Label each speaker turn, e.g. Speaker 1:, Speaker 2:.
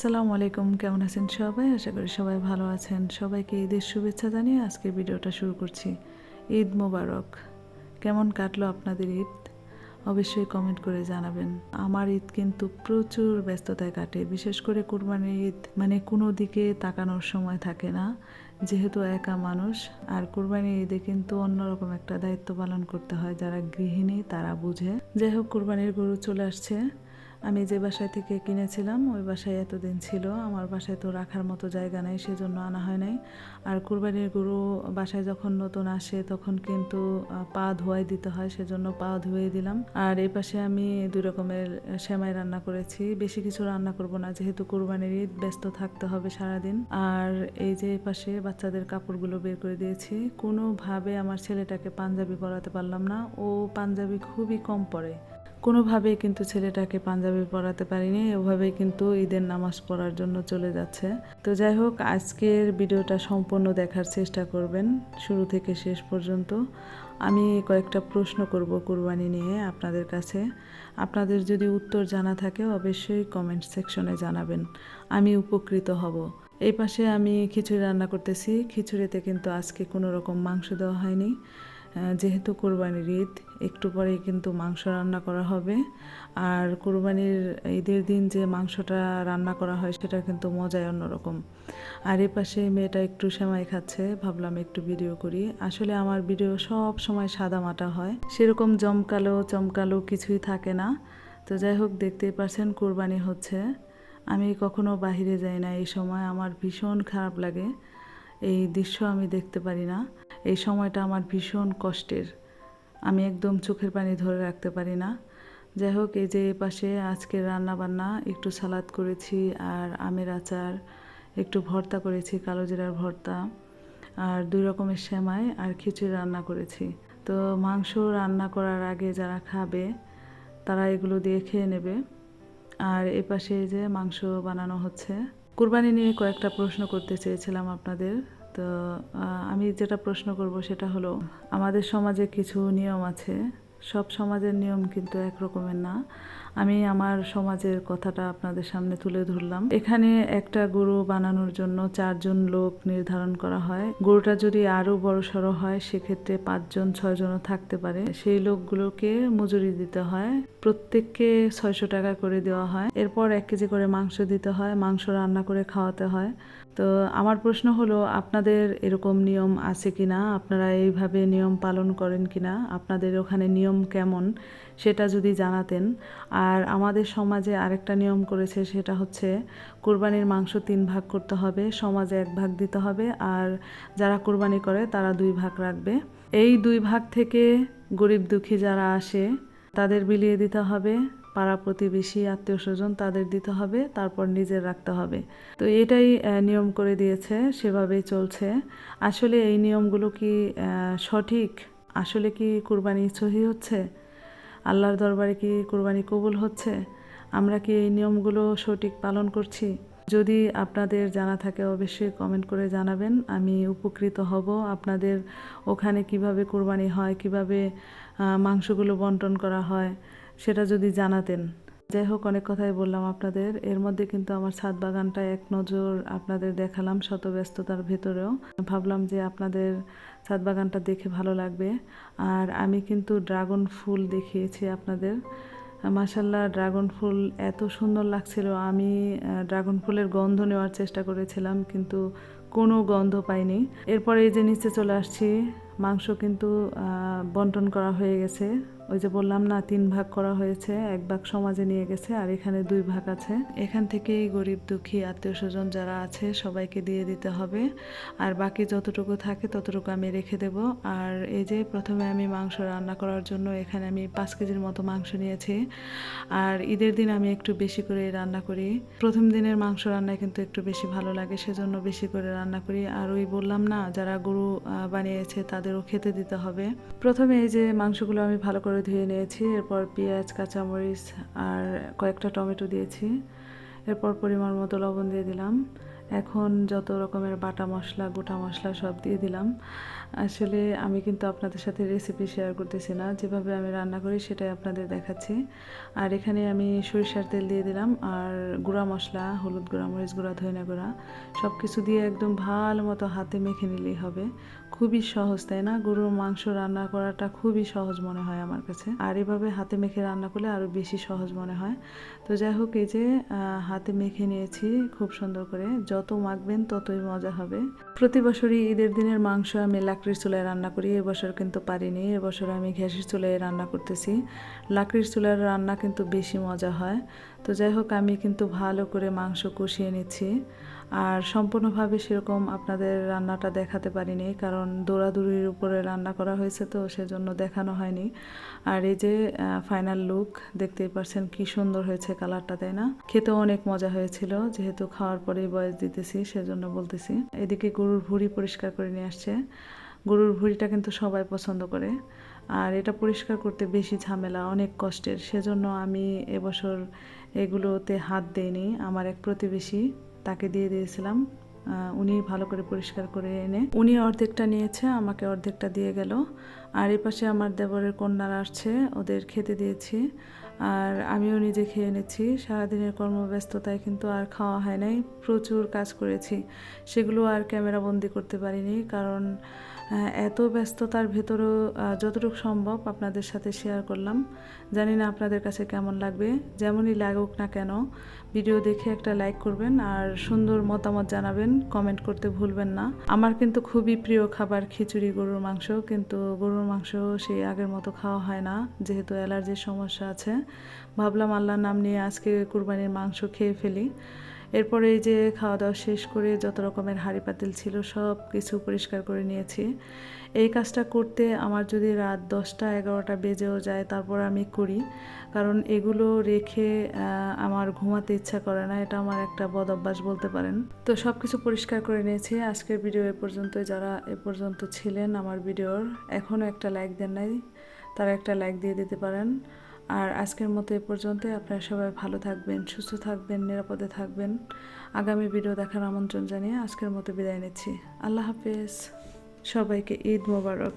Speaker 1: আসসালামু আলাইকুম। কেমন আছেন সবাই? আশা করি সবাই ভালো আছেন। সবাইকে ঈদের শুভেচ্ছা জানিয়ে আজকে ভিডিওটা শুরু করছি। ঈদ মোবারক। কেমন কাটলো আপনাদের ঈদ? অবশ্যই কমেন্ট করে জানাবেন। আমার ঈদ কিন্তু প্রচুর ব্যস্ততায় কাটে। বিশেষ করে কুরবানির ঈদ মানে কোনো দিকে তাকানোর সময় থাকে না। যেহেতু একা মানুষ, আর কুরবানির ঈদে কিন্তু অন্যরকম একটা দায়িত্ব পালন করতে হয়। যারা গৃহিণী, তারা বুঝে। যাই হোক, কুরবানির গরু চলে আসছে। আমি যে বাসায় থেকে কিনেছিলাম, ওই বাসায় এতদিন ছিল। আমার বাসায় তো রাখার মতো জায়গা নেই, সেজন্য আনা হয় নাই। আর কুরবানির গরু বাসায় যখন নতুন আসে, তখন কিন্তু পা ধোয়াই দিতে হয়, সেজন্য পা ধুয়ে দিলাম। আর এই পাশে আমি দুই রকমের সেমাই রান্না করেছি। বেশি কিছু রান্না করব না, যেহেতু কুরবানির ঈদ, ব্যস্ত থাকতে হবে সারাদিন। আর এই যে পাশে বাচ্চাদের কাপড়গুলো বের করে দিয়েছি। কোনোভাবে আমার ছেলেটাকে পাঞ্জাবি পরাতে পারলাম না। ও পাঞ্জাবি খুবই কম পরে। কোনোভাবেই কিন্তু ছেলেটাকে পাঞ্জাবি পড়াতে পারিনি ওভাবেই কিন্তু ঈদের নামাজ পড়ার জন্য চলে যাচ্ছে। তো যাই হোক, আজকের ভিডিওটা সম্পূর্ণ দেখার চেষ্টা করবেন, শুরু থেকে শেষ পর্যন্ত। আমি কয়েকটা প্রশ্ন করব কুরবানি নিয়ে আপনাদের কাছে। আপনাদের যদি উত্তর জানা থাকে, অবশ্যই কমেন্ট সেকশনে জানাবেন। আমি উপকৃত হব। এই পাশে আমি খিচুড়ি রান্না করতেছি। খিচুড়িতে কিন্তু আজকে কোনো রকম মাংস দেওয়া হয়নি। যেহেতু কোরবানির ঈদ, একটু পরেই কিন্তু মাংস রান্না করা হবে। আর কোরবানির ঈদের দিন যে মাংসটা রান্না করা হয়, সেটা কিন্তু মজাই অন্যরকম। আর এ পাশে মেয়েটা একটু সেমাই খাচ্ছে, ভাবলাম একটু ভিডিও করি। আসলে আমার ভিডিও সব সময় সাদা মাটা হয়। সেরকম জমকালো, চমকালো কিছুই থাকে না। তো যাই হোক, দেখতেই পারছেন কোরবানি হচ্ছে। আমি কখনো বাহিরে যাই না, এই সময় আমার ভীষণ খারাপ লাগে। এই দৃশ্য আমি দেখতে পারি না। এই সময়টা আমার ভীষণ কষ্টের। আমি একদম চোখের পানি ধরে রাখতে পারি না। যাই হোক, এই যে পাশে আজকে রান্না বান্না একটু সালাদ করেছি আর আমের আচার, একটু ভর্তা করেছি, কালো জিরার ভর্তা আর দুই রকমের সেমাই আর খিচুড়ি রান্না করেছি। তো মাংস রান্না করার আগে যারা খাবে, তারা এগুলো দিয়ে খেয়ে নেবে। আর এ পাশে যে মাংস বানানো হচ্ছে কুরবানি নিয়ে কয়েকটা প্রশ্ন করতে চেয়েছিলাম আপনাদের। তো আমি যেটা প্রশ্ন করব সেটা হলো, আমাদের সমাজে কিছু নিয়ম আছে সব সমাজের নিয়ম কিন্তু এক রকমের না। আমি আমার সমাজের কথাটা আপনাদের সামনে তুলে ধরলাম। এখানে একটা গরু বানানোর জন্য চারজন লোক নির্ধারণ করা হয়। গরুটা যদি আরও বড় সড়ো হয়, সেক্ষেত্রে পাঁচজন, ছয়জনও থাকতে পারে। সেই লোকগুলোকে মজুরি দিতে হয়। প্রত্যেককে ছয়শো টাকা করে দেওয়া হয়। এরপর এক কেজি করে মাংস দিতে হয়। মাংস রান্না করে খাওয়াতে হয়। তো আমার প্রশ্ন হলো, আপনাদের এরকম নিয়ম আছে কিনা? আপনারা এইভাবে নিয়ম পালন করেন কিনা? আপনাদের ওখানে নিয়ম কেমন সেটা যদি জানাতেন। আর আমাদের সমাজে আরেকটা নিয়ম করেছে, সেটা হচ্ছে কোরবানির মাংস তিন ভাগ করতে হবে, সমাজে এক ভাগ দিতে হবে, আর যারা কোরবানি করে তারা দুই ভাগ রাখবে। এই দুই ভাগ থেকে গরিব দুঃখী যারা আসে, তাদের বিলিয়ে দিতে হবে, পাড়া প্রতিবেশী, আত্মীয় স্বজন তাদের দিতে হবে, তারপর নিজের রাখতে হবে। তো এটাই নিয়ম করে দিয়েছে, সেভাবেই চলছে। আসলে এই নিয়মগুলো কি সঠিক? আসলে কি কুরবানি সহি হচ্ছে? আল্লাহর দরবারে কি কুরবানি কবুল হচ্ছে? আমরা কি এই নিয়মগুলো সঠিক পালন করছি? যদি আপনাদের জানা থাকে অবশ্যই কমেন্ট করে জানাবেন। আমি উপকৃত হব আপনাদের ওখানে কীভাবে কুরবানি হয়, কীভাবে মাংসগুলো বন্টন করা হয়, সেটা যদি জানাতেন। যাই হোক, অনেক কথাই বললাম আপনাদের। এর মধ্যে কিন্তু আমার ছাদ বাগানটা এক নজর আপনাদের দেখালাম শত ব্যস্ততার ভেতরেও। ভাবলাম যে আপনাদের ছাদ বাগানটা দেখে ভালো লাগবে। আর আমি কিন্তু ড্রাগন ফুল দেখিয়েছি আপনাদের। মাসাল্লাহ ড্রাগন ফুল এত সুন্দর লাগছিল। আমি ড্রাগন ফুলের গন্ধ নেওয়ার চেষ্টা করেছিলাম, কিন্তু কোনো গন্ধ পাইনি। এরপরে এই যে নিচে চলে আসছি, মাংস কিন্তু বন্টন করা হয়ে গেছে। ওই যে বললাম না, তিন ভাগ করা হয়েছে, এক ভাগ সমাজে নিয়ে গেছে, আর এখানে দুই ভাগ আছে। এখান থেকেই গরিব, দুঃখী, আত্মীয় স্বজন যারা আছে, সবাইকে দিয়ে দিতে হবে। আর বাকি যতটুকু থাকে ততটুকু আমি রেখে দেব। আর এই যে প্রথমে আমি মাংস রান্না করার জন্য এখানে আমি পাঁচ কেজির মতো মাংস নিয়েছি। আর ঈদের দিন আমি একটু বেশি করে রান্না করি। প্রথম দিনের মাংস রান্নায় কিন্তু একটু বেশি ভালো লাগে, সেজন্য বেশি করে রান্না করি। আর ওই বললাম না, যারা গরু বানিয়েছে তাদেরও খেতে দিতে হবে। প্রথমে এই যে মাংসগুলো আমি ভালো করে ধুয়ে নিয়েছি, এরপর পেঁয়াজ, কাঁচামরিচ আর কয়েকটা টমেটো দিয়েছি। এরপর পরিমাণ মতো লবণ দিয়ে দিলাম। এখন যত রকমের বাটা মশলা, গোটা মশলা সব দিয়ে দিলাম। আসলে আমি কিন্তু আপনাদের সাথে রেসিপি শেয়ার করতেছি না। যেভাবে আমি রান্না করি সেটাই আপনাদের দেখাচ্ছি। আর এখানে আমি সরিষার তেল দিয়ে দিলাম আর গুঁড়া মশলা, হলুদ গুঁড়া, মরিচ গুঁড়া ধনিয়া গুঁড়া সব কিছু দিয়ে একদম ভালো মতো হাতে মেখে নিলেই হবে। খুবই সহজ, তাই না? গরুর মাংস রান্না করাটা খুবই সহজ মনে হয় আমার কাছে। আর এভাবে হাতে মেখে রান্না করলে আরও বেশি সহজ মনে হয়। তো যাই হোক, এই যে হাতে মেখে নিয়েছি খুব সুন্দর করে। যত মাখবেন ততই মজা হবে। প্রতি বছরই ঈদের দিনের মাংস আমি লাকড়ির চুলায় রান্না করি এবছর কিন্তু পারিনি এবছর আমি ঘ্যাসের চুলায় রান্না করতেছি। লাকড়ির চুলার রান্না কিন্তু বেশি মজা হয়। তো যাই হোক, আমি কিন্তু ভালো করে মাংস কষিয়ে নিচ্ছি। আর সম্পূর্ণভাবে সেরকম আপনাদের রান্নাটা দেখাতে পারিনি, কারণ দৌড়াদৌড়ির উপরে রান্না করা হয়েছে তো সেজন্য দেখানো হয়নি। আর এই যে ফাইনাল লুক দেখতেই পারছেন কি সুন্দর হয়েছে কালারটা তাই না? খেতেও অনেক মজা হয়েছিল, যেহেতু খাওয়ার পরেই বয়স দিতেছি, সেজন্য বলতেছি। এদিকে গরুর ভুঁড়ি পরিষ্কার করে নিয়ে আসছে। গরুর ভুঁড়িটা কিন্তু সবাই পছন্দ করে। আর এটা পরিষ্কার করতে বেশি ঝামেলা, অনেক কষ্টের। সেজন্য আমি এবছর এগুলোতে হাত দেইনি, আমার এক প্রতিবেশী। তাকে দিয়ে দিয়েছিলাম। উনি ভালো করে পরিষ্কার করে এনে উনি অর্ধেকটা নিয়েছে, আমাকে অর্ধেকটা দিয়ে গেল। আর এপাশে পাশে আমার দেবরের কন্যারা আসছে, ওদের খেতে দিয়েছি। আর আমিও নিজে খেয়ে নিচ্ছি। সারাদিনের কর্মব্যস্ততায় কিন্তু আর খাওয়া হয় নাই। প্রচুর কাজ করেছি। সেগুলো আর ক্যামেরা বন্দি করতে পারিনি কারণ এত ব্যস্ততার ভেতরেও যতটুকু সম্ভব আপনাদের সাথে শেয়ার করলাম। জানি না আপনাদের কাছে কেমন লাগবে। যেমনই লাগুক না কেন ভিডিও দেখে একটা লাইক করবেন আর সুন্দর মতামত জানাবেন। কমেন্ট করতে ভুলবেন না। আমার কিন্তু খুবই প্রিয় খাবার খিচুড়ি, গরুর মাংস। কিন্তু গরুর মাংস সেই আগের মতো খাওয়া হয় না। যেহেতু অ্যালার্জির সমস্যা আছে। ভাবলাম আল্লাহর নাম নিয়ে আজকে কুরবানির মাংস খেয়ে ফেলি। এরপরে এই যে খাওয়া দাওয়া শেষ করে যত রকমের হাঁড়ি পাতিল ছিল সব কিছু পরিষ্কার করে নিয়েছি। এই কাজটা করতে আমার যদি রাত দশটা এগারোটা বেজেও যায় তারপর আমি করি। কারণ এগুলো রেখে আমার ঘুমাতে ইচ্ছা করে না, এটা আমার একটা বদ অভ্যাস বলতে পারেন। তো সব কিছু পরিষ্কার করে নিয়েছি। আজকের ভিডিও এ পর্যন্ত, যারা এ পর্যন্ত ছিলেন আমার ভিডিওর এখনও একটা লাইক দেন নাই, তারা একটা লাইক দিয়ে দিতে পারেন। আর আজকের মতো এ পর্যন্ত। আপনারা সবাই ভালো থাকবেন, সুস্থ থাকবেন, নিরাপদে থাকবেন। আগামী ভিডিও দেখার আমন্ত্রণ জানিয়ে আজকের মতো বিদায় নিচ্ছি। আল্লাহ হাফেজ। সবাইকে ঈদ মোবারক।